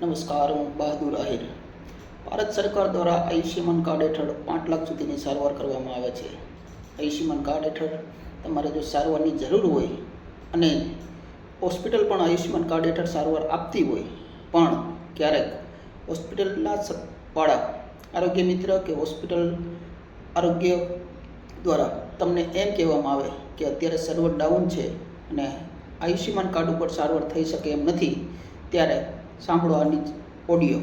નમસ્કાર હું બહાદુર આહિર. ભારત સરકાર દ્વારા આયુષ્યમાન કાર્ડ હેઠળ પાંચ લાખ સુધીની સારવાર કરવામાં આવે છે. આયુષ્યમાન કાર્ડ હેઠળ તમારે જો સારવારની જરૂર હોય અને હોસ્પિટલ પણ આયુષ્યમાન કાર્ડ હેઠળ સારવાર આપતી હોય, પણ ક્યારેક હોસ્પિટલના વાળા આરોગ્ય મિત્ર કે હોસ્પિટલ આરોગ્ય દ્વારા તમને એમ કહેવામાં આવે કે અત્યારે સર્વર ડાઉન છે અને આયુષ્યમાન કાર્ડ ઉપર સારવાર થઈ શકે એમ નથી, ત્યારે સાંભળો આની ઓડિયો.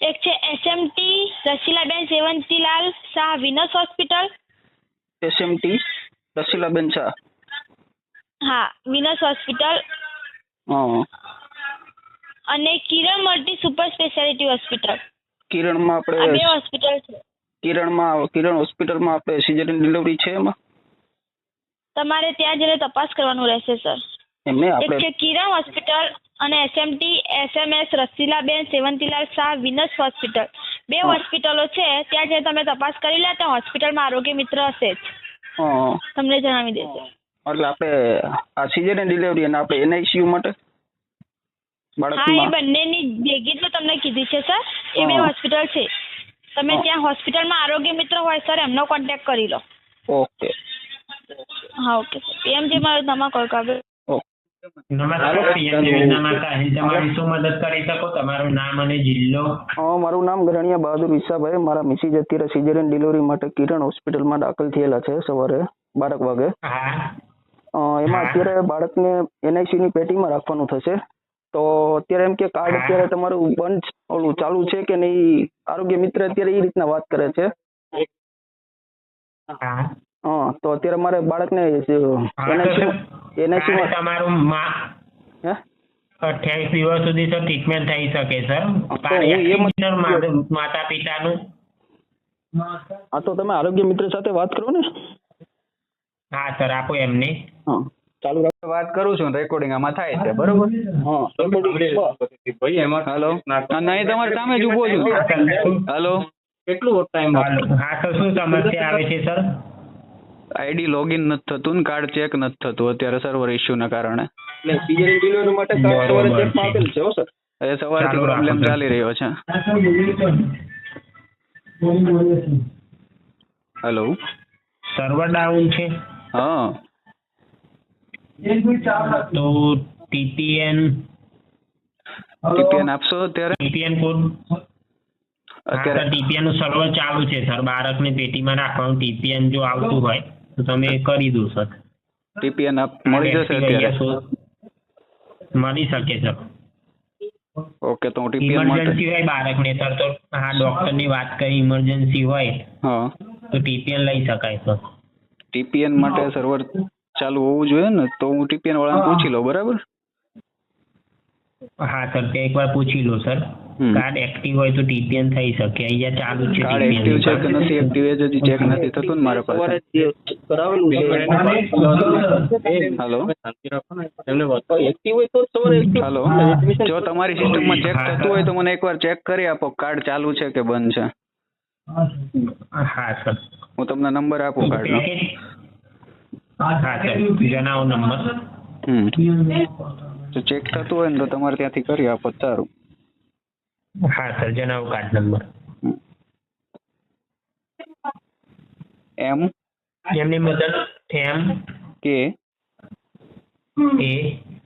એક છે SMT Rasilaben Sevantilal Shah Venus hospital. SMT Rasilaben Shah. હા વિનસ હોસ્પિટલ. અને Kiran multi super speciality hospital. કિરણમાં આ બે હોસ્પિટલ છે. કિરણમાં કિરણ હોસ્પિટલમાં આપણે સિઝેરિયન ડિલિવરી છે એમાં? તમારે ત્યાં જઈને તપાસ કરવાનું રહેશે સર. એમને એક આપણે છે કિરણ હોસ્પિટલ અને SMT SMS Rasilaben Sevantilal Shah Venus hospital. બે હોસ્પિટલો છે ત્યાં જઈને તમે તપાસ કરી લે ત્યાં હોસ્પિટલમાં આરોગ્ય મિત્ર હશે જ. તમને જણાવી દેશે. એટલે આપણે આ સિઝેરિયન ડિલિવરી અને આપણે એનઆઈસીયુ માટે હા એ બાળકમાં? બંનેની ભેગી જ તમને કીધી છે સર. એ બે હા. હોસ્પિટલ છે. તમે. ત્યાં હોસ્પિટલમાં આરોગ્ય મિત્ર હોય સર એમનો કોન્ટેક્ટ કરી લો. ઓકે. હા ઓકે એમ જે મારો તમારો કોલ ઓકે. નમસ્કાર પીએમ યોજનામાં સાહેબ તમારી શું મદદ કરી શકો? તમારું નામ અને જિલ્લો? હા મારું નામ ગરણિયા બહાદુર ઈસાભાઈ. મારા મિસિસ અત્યારે સિઝેરિયન ડિલિવરી માટે કિરણ હોસ્પિટલમાં દાખલ થયેલા છે સવારે બારક વાગે. એમાં અત્યારે બાળકને એનઆઈસીયુની પેટીમાં રાખવાનું થશે. તો અત્યારે એમ કે કાર્ડ અત્યારે તમારું બંધ ઓલું ચાલુ છે કે નહીં? આરોગ્ય મિત્ર અત્યારે એ રીતના વાત કરે છે. હા. તો અત્યારે મારે બાળકને હા, માં તમારું મા હે? અઠ્યાવીસ દિવસ સુધી તો ટ્રીટમેન્ટ થઈ શકે સર માતા પિતાનું હા તો તમે આરોગ્ય મિત્ર સાથે વાત કરો ને. હા સર આપો એમને. હા. ચાલુ રાખો. વાત કરું છું રેકોર્ડિંગ આમાં થાય છે બરોબર? ભાઈ એમાં હેલો નહીં તમારે સામે જ ઊભો છું. હેલો કેટલું ટાઈમ. હા તો શું સમસ્યા આવે છે સર આઈડી લોગિન નથી થતું ને કાર્ડ ચેક નથી થતું અત્યારે સર્વર કારણે. ડિલિવરી માટે. આપેલ છે હો સર એ સવારથી પ્રોબ્લેમ ચાલી રહ્યો છે. હેલો સર્વર ડાઉન છે. હા. તો ટીપીએન ટીપીએન આપશો અત્યારે? TPN code? અત્યારે. ટીપીએનનું સર્વર ચાલુ છે સર. બાળકને પેટીમાં રાખવાનું ટીપીએન જો આવતું હોય તો તમે કરી દો સર. ટીપીએન આપ મળી જશે અત્યારે? મળી શકે સર. ઓકે તો ટીપીએન માટે ઇમરજન્સી હોય બાળકને સર તો હા ડોક્ટરની વાત કરી ઇમરજન્સી હોય હા. તો ટીપીએન લઈ શકાય સર. ટીપીએન માટે સર્વર ચાલુ હોવું જોઈએ ને તો હું ટીપીએન વાળાને પૂછી લઉં બરાબર? હા સર તે એકવાર પૂછી લો સર. કાર્ડ એક્ટિવ હોય તો ટીપીએન થઈ શકે. અહીંયા ચાલુ છે કાર્ડ એક્ટિવ છે કે નથી એક્ટિવ એ જ હજી ચેક નથી થતું ને મારા પાસે. કરાવેલું છે હેલો. એમને એક્ટિવ હોય તો જ સવારે હેલો. જો તમારી સિસ્ટમમાં ચેક થતું હોય તો મને એકવાર ચેક કરી આપો કાર્ડ ચાલુ છે કે બંધ છે. હા સર. હું તમને નંબર આપું કાર્ડનો. જણાવો નંબર. હમ. જો ચેક થતું હોય ને તો તમારે ત્યાંથી કરી આપો તો સારું. હા સર જણાવો કાર્ડ નંબર એમ? એમની મદદ M? K? A?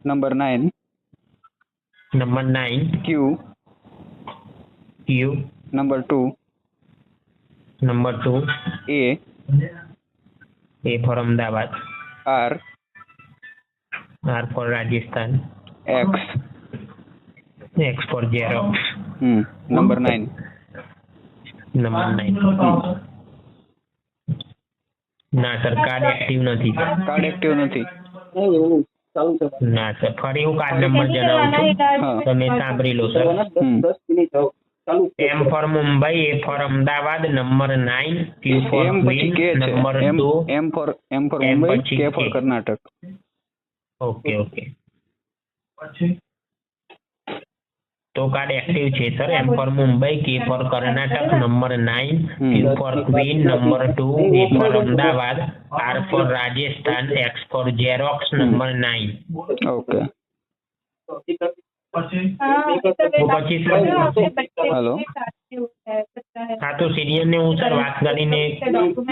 Number nine. Number nine. Q? U number two. Number two. A? A for Ahmedabad. R R for Rajasthan X X for Xerox hmm number nine number nine ના sir card active નથી. Card active નથી. ના sir ફરી હું card number જણાવું છું. તમે સાંભળી લો sir. M for Mumbai A for Ahmedabad number nine Q for number M two M for M for Mumbai K for Karnataka. Okay okay. તો કાર્ડ એક્ટિવ છે sir M for Mumbai K for Karnataka number nine Q for queen number two A for Ahmedabad R for Rajasthan X for Xerox number nine okay. Hello હા તો senior ને હું sir વાત કરીને આપું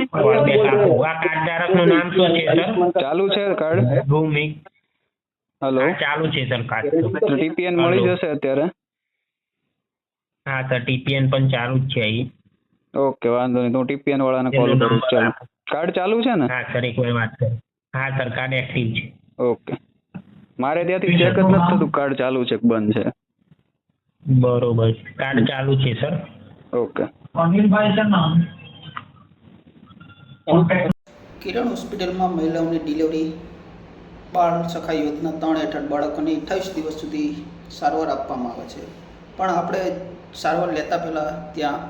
આ card ધારકનું નામ શું છે સર? ચાલુ છે કાર્ડ ભૂમિક હેલો. ચાલુ છે સર કાર્ડ ટીપીએન મળી જશે અત્યારે? હા સર ટીપીએન પણ ચાલુ જ છે અહીં. ઓકે વાંધો નહીં. તો હું ટીપીએન વાળાને કોલ કરું ચાલો. કાર્ડ ચાલુ છે ને? હા સર એક વાત કરી. હા સર કાર્ડ એક્ટિવ છે. ઓકે. મારે ત્યાંથી ચેક જ નથી થતું કાર્ડ ચાલુ છે કે બંધ છે. બરોબર. કાર્ડ ચાલુ છે સર ઓકે. કિરણ હોસ્પિટલમાં મહિલાઓની ડિલિવરી બાળ સખા યોજના ત્રણ હેઠળ બાળકોને અઠ્ઠાવીસ દિવસ સુધી સારવાર આપવામાં આવે છે. પણ આપણે સારવાર લેતા પહેલાં ત્યાં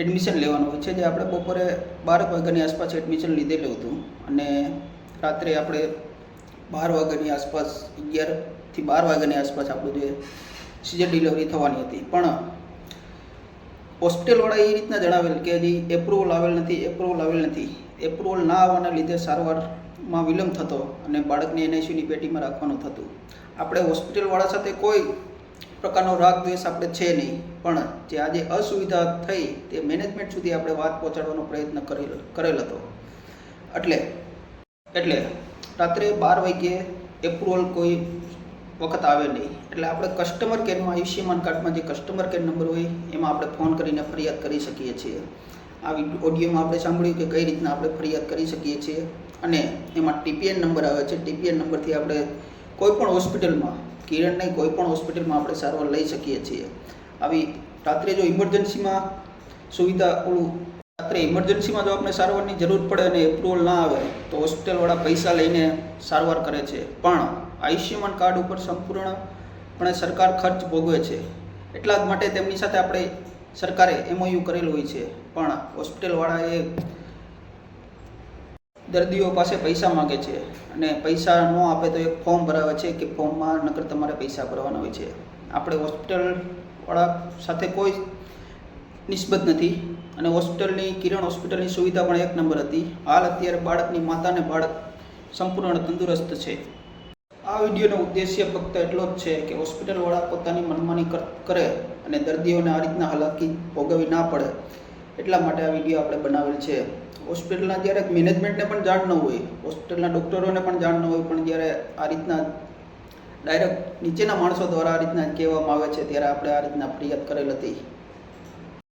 એડમિશન લેવાનું હોય છે. જે આપણે બપોરે બાર વાગ્યાની આસપાસ એડમિશન લીધેલું હતું. અને રાત્રે આપણે બાર વાગ્યાની આસપાસ અગિયારથી બાર વાગ્યાની આસપાસ આપણું જે સીઝર ડિલિવરી થવાની હતી. પણ હોસ્પિટલવાળા એ રીતના જણાવેલ કે હજી એપ્રુવલ આવેલ નથી એપ્રુવલ આવેલ નથી. એપ્રુવલ ના આવવાના લીધે સારવારમાં વિલંબ થતો અને બાળકને એનઆઈસીયુની પેટીમાં રાખવાનું થતું. આપણે હોસ્પિટલવાળા સાથે કોઈ પ્રકારનો રાગ, દ્વેષ આપણે છે નહીં. પણ જે આજે અસુવિધા થઈ તે મેનેજમેન્ટ સુધી આપણે વાત પહોંચાડવાનો પ્રયત્ન કરેલ કરેલ હતો. એટલે એટલે રાત્રે બાર વાગ્યે એપ્રુવલ કોઈ વખત આવે નહીં. એટલે આપણે કસ્ટમર કેરમાં આયુષ્યમાન કાર્ડમાં જે કસ્ટમર કેર નંબર હોય, એમાં આપણે ફોન કરીને ફરિયાદ કરી શકીએ છીએ. આ ઓડિયોમાં આપણે સાંભળ્યું કે કઈ રીતના આપણે ફરિયાદ કરી શકીએ છીએ. અને એમાં ટીપીએન નંબર આવે છે. ટીપીએન નંબરથી આપણે કોઈપણ હોસ્પિટલમાં કિરણ નહીં કોઈ હોસ્પિટલમાં આપણે સારવાર લઈ શકીએ છીએ. આવી રાત્રે જો ઇમરજન્સીમાં સુવિધા ઓલું રાત્રે ઇમરજન્સીમાં જો આપણે સારવારની જરૂર પડે અને એપ્રુવલ ના આવે, તો હોસ્પિટલવાળા પૈસા લઈને સારવાર કરે છે. પણ આયુષ્યમાન કાર્ડ ઉપર સંપૂર્ણપણે સરકાર ખર્ચ ભોગવે છે. એટલા જ માટે તેમની સાથે આપણે સરકારે એમઓયુ કરેલું હોય છે. પણ હોસ્પિટલવાળાએ દર્દીઓ પાસે પૈસા માગે છે અને પૈસા ન આપે તો એક ફોર્મ ભરાવે છે કે ફોર્મમાં નકર તમારે પૈસા ભરવાના હોય છે. આપણે હોસ્પિટલવાળા સાથે કોઈ નિસ્બત નથી. અને હોસ્પિટલની કિરણ હોસ્પિટલની સુવિધા પણ એક નંબર હતી. હાલ અત્યારે બાળકની માતાને બાળક સંપૂર્ણ તંદુરસ્ત છે. આ વિડીયોનો ઉદ્દેશ્ય ફક્ત એટલો જ છે કે હોસ્પિટલવાળા પોતાની મનમાની કર- અને દર્દીઓને આ રીતના હાલાકી ભોગવવી ના પડે. એટલા માટે આ વીડિયો આપણે બનાવેલ છે. હોસ્પિટલના જ્યારે મેનેજમેન્ટને પણ જાણ ન હોય, હોસ્પિટલના ડૉક્ટરોને પણ જાણ ન હોય, પણ જ્યારે આ રીતના ડાયરેક્ટ નીચેના માણસો દ્વારા આ રીતના કહેવામાં આવે છે, ત્યારે આપણે આ રીતના ફરિયાદ કરેલ હતી.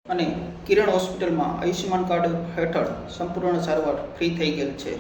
અને કિરણ હોસ્પિટલમાં આયુષ્યમાન કાર્ડ હેઠળ સંપૂર્ણ સારવાર ફ્રી થઈ ગયેલ છે.